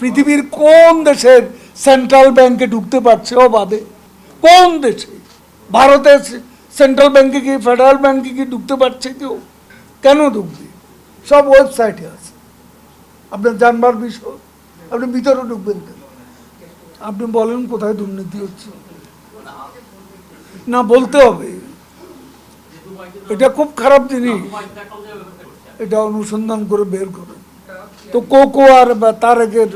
পৃথিবীর কোন দেশের সেন্ট্রাল ব্যাংকে ঢুকতে পারছে ও বাদে কোন দেশে? ভারতের সেন্ট্রাল ব্যাংকে কি ফেডারেল ব্যাংকে কি ঢুকতে পারছে কেউ? কেন ঢুকবে? সব ওয়েবসাইটে আছে। আপনার জানবার বিষয়। আপনি ভিতরে ঢুকবেন কেন? আপনি বলেন কোথায় দুর্নীতি হচ্ছে। না, বলতে হবে। এটা খুব খারাপ জিনিস। এটা অনুসন্ধান করে বের করে। তো কোকো আর তারেকের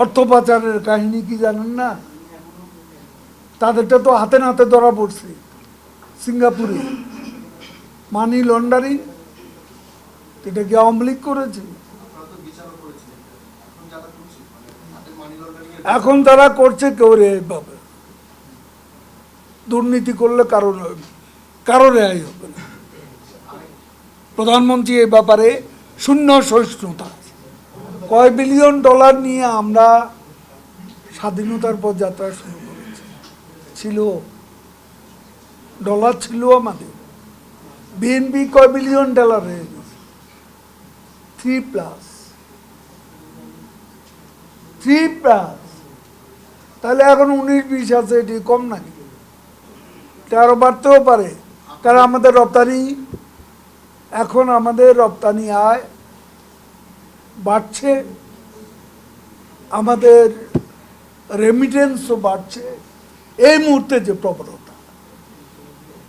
অর্থ পাচারের কাহিনী কি জানেন না? তাদেরটা তো হাতে নাতে ধরা পড়ছে, সিঙ্গাপুরে। মানি লন্ডারিং, এটা কি আওয়ামী লীগ করেছে? এখন তারা করছে কেউ রে পাবে দুর্নীতি করলে কারণ কারও রেহাই হবে না। প্রধানমন্ত্রী এই ব্যাপারে শূন্য সহিষ্ণুতা। কয় বিলিয়ন ডলার নিয়ে আমরা স্বাধীনতার পর যাত্রা শুরু করেছি। ছিল ডলার ছিল আমাদের। বিএনপি কয় বিলিয়ন ডলার হয়ে গেছে। থ্রি প্লাস থ্রি প্লাস তাহলে এখন উনিশ বিশ আছে, এটি কম নাকি? আরও বাড়তেও পারে। কারণ আমাদের রপ্তানি, এখন আমাদের রপ্তানি আয় বাড়ছে, আমাদের রেমিটেন্সও বাড়ছে। এই মুহূর্তে যে প্রবণতা,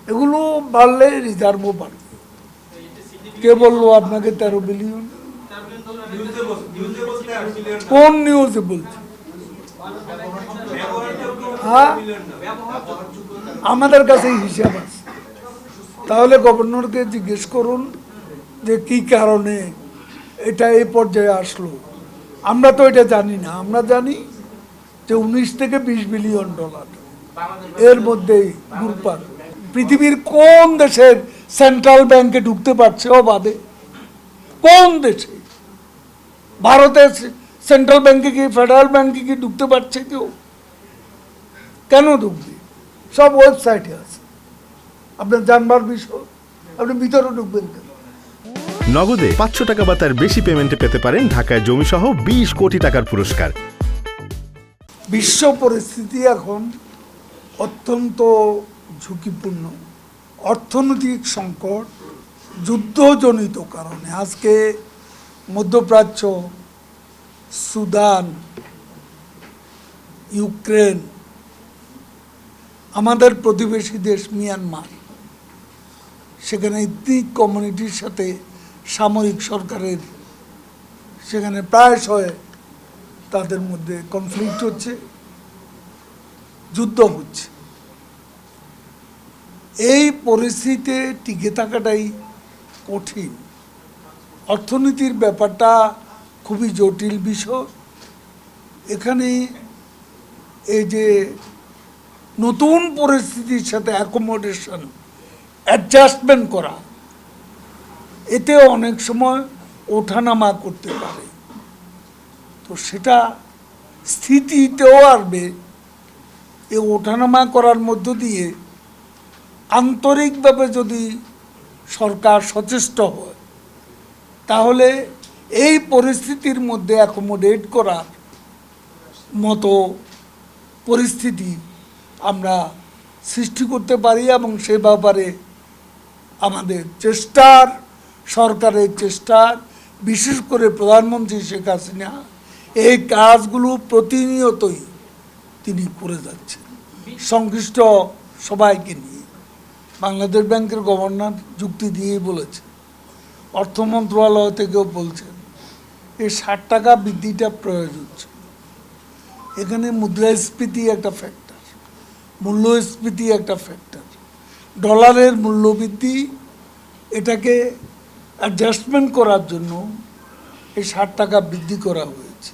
এগুলো বাড়লে রিজার্ভও বাড়বে। কে বলল আপনাকে তেরো বিলিয়ন কোন নিউজে বলছে? হ্যাঁ? আমাদের কাছে হিসাব আছে। তাহলে গভর্নরকে জিজ্ঞেস করুন যে কি কারণে এটা এই পর্যায়ে আসলো। আমরা তো এটা জানি না। আমরা জানি যে উনিশ থেকে বিশ বিলিয়ন ডলার। এর মধ্যেই ঘুরপাক পৃথিবীর কোন দেশের সেন্ট্রাল ব্যাংকে ঢুকতে পারছে বাদে কোন দেশে? ভারতের সেন্ট্রাল ব্যাংকে কি ফেডারেল ব্যাংকে কি ঢুকতে পারছে কেউ? কেন ঢুকবে? সব ওয়েবসাইটে আছে। আপনার জানবার বিষয়। আপনি ভিতরে ঢুকবেন কেন? নগদে পাঁচশো টাকা বা তার বেশি পেমেন্টে পেতে পারেন ঢাকায় জমিসহ বিশ কোটি টাকার পুরস্কার। বিশ্ব পরিস্থিতি এখন অত্যন্ত ঝুঁকিপূর্ণ। অর্থনৈতিক সংকট, যুদ্ধজনিত কারণে। আজকে মধ্যপ্রাচ্য, সুদান, ইউক্রেন, আমাদের প্রতিবেশী দেশ মিয়ানমার, সেখানে ইথনিক কমিউনিটির সাথে সামরিক সরকারের সেখানে প্রায়শই তাদের মধ্যে কনফ্লিক্ট হচ্ছে, যুদ্ধ হচ্ছে। এই পরিস্থিতিতে টিকে থাকাটাই কঠিন। অর্থনীতির ব্যাপারটা খুবই জটিল বিষয়। এখানে এই যে নতুন পরিস্থিতির সাথে অ্যাকোমোডেশন অ্যাডজাস্টমেন্ট করা এতে অনেক সময় ওঠানামা করতে পারে। তো সেটা স্থিতিতেও আসবে। এ ওঠানামা করার মধ্য দিয়ে আন্তরিকভাবে যদি সরকার সচেষ্ট হয়, তাহলে এই পরিস্থিতির মধ্যে অ্যাকোমোডেট করার মতো পরিস্থিতি আমরা সৃষ্টি করতে পারি এবং সে ব্যাপারে আমাদের চেষ্টার সরকারের চেষ্টা, বিশেষ করে প্রধানমন্ত্রী শেখ হাসিনা, এই কাজগুলো প্রতিনিয়তই তিনি করে যাচ্ছেন। সংশ্লিষ্ট সবাইকে নিয়ে। বাংলাদেশ ব্যাংকের গভর্নর যুক্তি দিয়েই বলেছে অর্থ মন্ত্রণালয় থেকেও বলছেন, এই ষাট টাকা বৃদ্ধিটা প্রয়োজন। এখানে মুদ্রাস্ফীতি একটা ফ্যাক্টর মূল্যস্ফীতি একটা ফ্যাক্টর ডলারের মূল্যবৃদ্ধি এটাকে অ্যাডজাস্টমেন্ট করার জন্য এই ষাট টাকা বৃদ্ধি করা হয়েছে।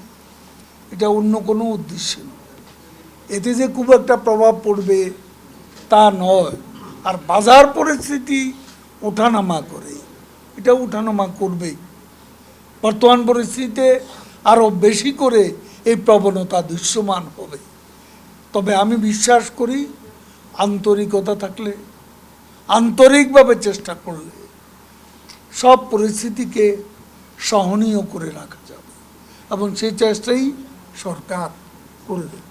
এটা অন্য কোনো উদ্দেশ্য নয়। এতে যে খুব একটা প্রভাব পড়বে তা নয়। আর বাজার পরিস্থিতি ওঠানামা করে। এটা ওঠানামা করবেই বর্তমান পরিস্থিতিতে আরও বেশি করে এই প্রবণতা দৃশ্যমান হবে। তবে আমি বিশ্বাস করি, আন্তরিকতা থাকলে, আন্তরিকভাবে চেষ্টা করলে সব পরিস্থিতিকে সহনীয় করে রাখা যাবে। এবং সেই চেষ্টাই সরকার করে দেবে